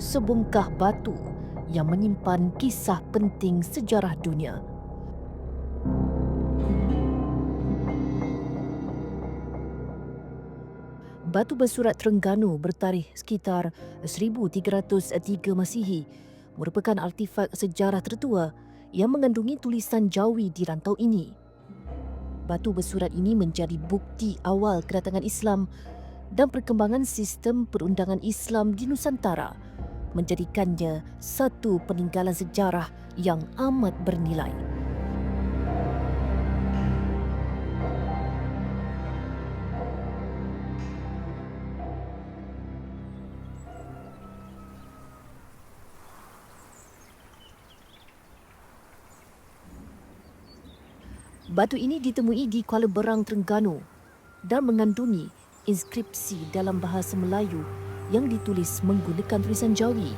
sebongkah batu yang menyimpan kisah penting sejarah dunia. Batu bersurat Terengganu bertarikh sekitar 1303 Masihi merupakan artifak sejarah tertua yang mengandungi tulisan Jawi di rantau ini. Batu bersurat ini menjadi bukti awal kedatangan Islam dan perkembangan sistem perundangan Islam di Nusantara menjadikannya satu peninggalan sejarah yang amat bernilai. Batu ini ditemui di Kuala Berang, Terengganu dan mengandungi inskripsi dalam bahasa Melayu yang ditulis menggunakan tulisan Jawi.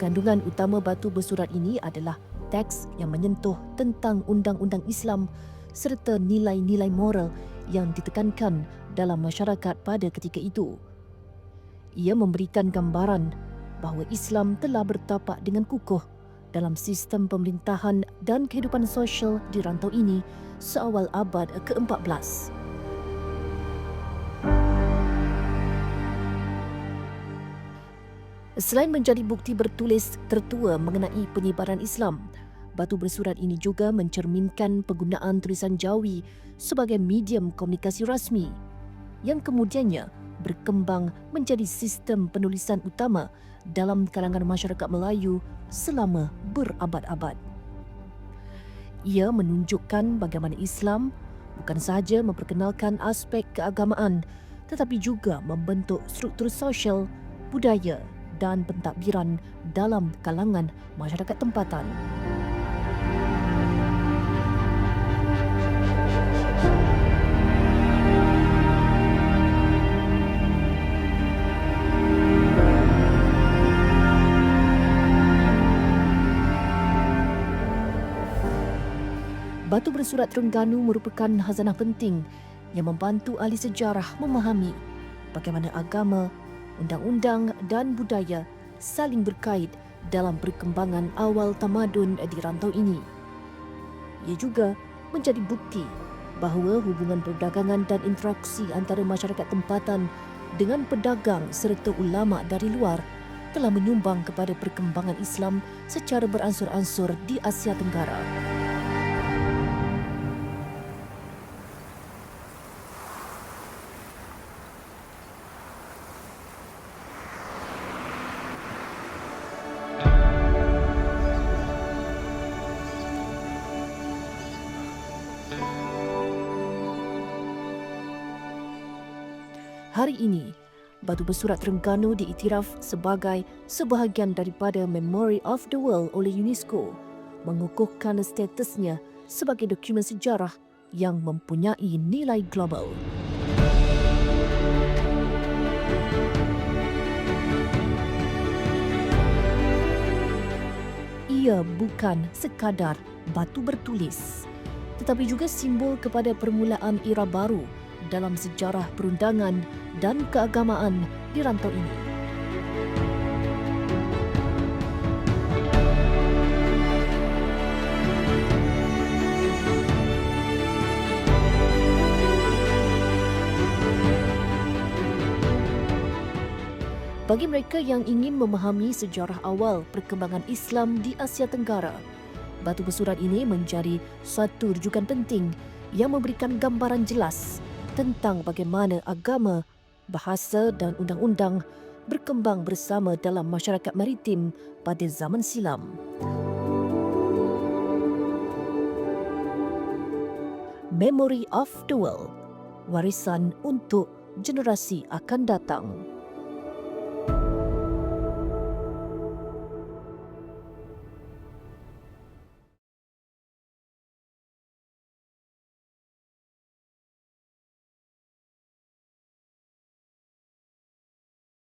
Kandungan utama batu bersurat ini adalah teks yang menyentuh tentang undang-undang Islam serta nilai-nilai moral yang ditekankan dalam masyarakat pada ketika itu ia memberikan gambaran bahawa Islam telah bertapak dengan kukuh dalam sistem pemerintahan dan kehidupan sosial di rantau ini seawal abad ke-14. Selain menjadi bukti bertulis tertua mengenai penyebaran Islam, batu bersurat ini juga mencerminkan penggunaan tulisan Jawi sebagai medium komunikasi rasmi yang kemudiannya berkembang menjadi sistem penulisan utama dalam kalangan masyarakat Melayu selama berabad-abad. Ia menunjukkan bagaimana Islam bukan sahaja memperkenalkan aspek keagamaan tetapi juga membentuk struktur sosial, budaya dan pentadbiran dalam kalangan masyarakat tempatan. Batu bersurat Terengganu merupakan hazanah penting yang membantu ahli sejarah memahami bagaimana agama, undang-undang dan budaya saling berkait dalam perkembangan awal tamadun di rantau ini. Ia juga menjadi bukti bahawa hubungan perdagangan dan interaksi antara masyarakat tempatan dengan pedagang serta ulama dari luar telah menyumbang kepada perkembangan Islam secara beransur-ansur di Asia Tenggara. Hari ini, batu bersurat Terengganu diiktiraf sebagai sebahagian daripada Memory of the World oleh UNESCO, mengukuhkan statusnya sebagai dokumen sejarah yang mempunyai nilai global. Ia bukan sekadar batu bertulis, tetapi juga simbol kepada permulaan era baru dalam sejarah perundangan dan keagamaan di rantau ini. Bagi mereka yang ingin memahami sejarah awal perkembangan Islam di Asia Tenggara, batu bersurat ini menjadi satu rujukan penting yang memberikan gambaran jelas tentang bagaimana agama, bahasa dan undang-undang berkembang bersama dalam masyarakat maritim pada zaman silam. Memory of the World Warisan untuk generasi akan datang.